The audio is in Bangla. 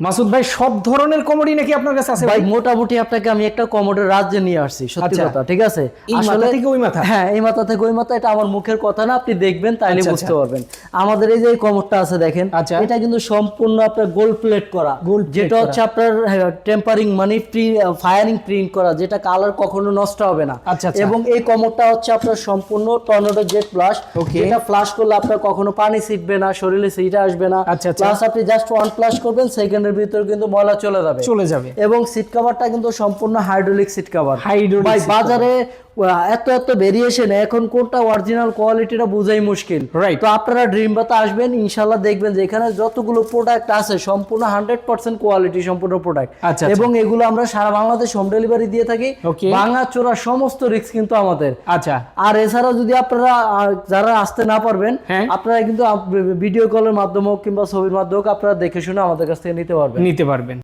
মাসুদ ভাই সব ধরনের কমেডি নাকি আপনার কাছে আছে ভাই মোটামুটি আপনাকে আমি একটা কমোডের রাজ্যে নিয়ে আসছি সত্যি আচ্ছা। কথা ঠিক আছে এই মাথা থেকে ওই মাথা? হ্যাঁ এই মাথা থেকে ওই মাথা এটা আমার মুখের কথা না আপনি দেখবেন তাইলে আচ্ছা, বুঝতে আচ্ছা। পারবেন আমাদের এই যে কমোডটা আছে দেখেন আচ্ছা। এটা কিন্তু সম্পূর্ণ আপনার গোল্ড প্লেট করা Gold যেটা হচ্ছে আপনার টেম্পারিং মানে ফায়ারিং প্রিন্ট করা যেটা কালার কখনো নষ্ট হবে না আচ্ছা, আচ্ছা। এবং এই কমোডটা হচ্ছে আপনার সম্পূর্ণ টর্নেডো জেট ফ্লাশ. যেটা ফ্লাশ করলে আপনার কখনো পানি ছিটবে না শরীরে সিটা আসবে না আচ্ছা, আচ্ছা। প্লাস আপনি জাস্ট ওয়ান ফ্লাশ করবেন সেকেন্ডের ভিতর কিন্তু ময়লা চলে যাবে। চলে যাবে। এবং সিট কভারটা কিন্তু সম্পূর্ণ হাইড্রোলিক সিট কভার cover। বাজারে এত এত ভেরিয়েশন এখন কোনটা অরিজিনাল কোয়ালিটিটা বোঝাই মুশকিল Right. তো আপনারা ড্রিম বাতে আসবেন ইনশাল্লাহ দেখবেন যে এখানে যতগুলো প্রোডাক্ট আছে সম্পূর্ণ হান্ড্রেড পার্সেন্ট কোয়ালিটি সম্পূর্ণ প্রোডাক্ট আচ্ছা, আচ্ছা। এবং এগুলো আমরা সারা বাংলাদেশ হোম ডেলিভারি দিয়ে থাকি. ভাঙা চোরা সমস্ত রিস্ক কিন্তু আমাদের আচ্ছা আর এছাড়াও যদি আপনারা যারা আসতে না পারবেন হ্যাঁ। আপনারা কিন্তু ভিডিও কলের মাধ্যমে হোক কিংবা ছবির মাধ্যমে হোক আপনারা দেখে শুনে আমাদের কাছ থেকে নিতে পারবেন নিতে পারবেন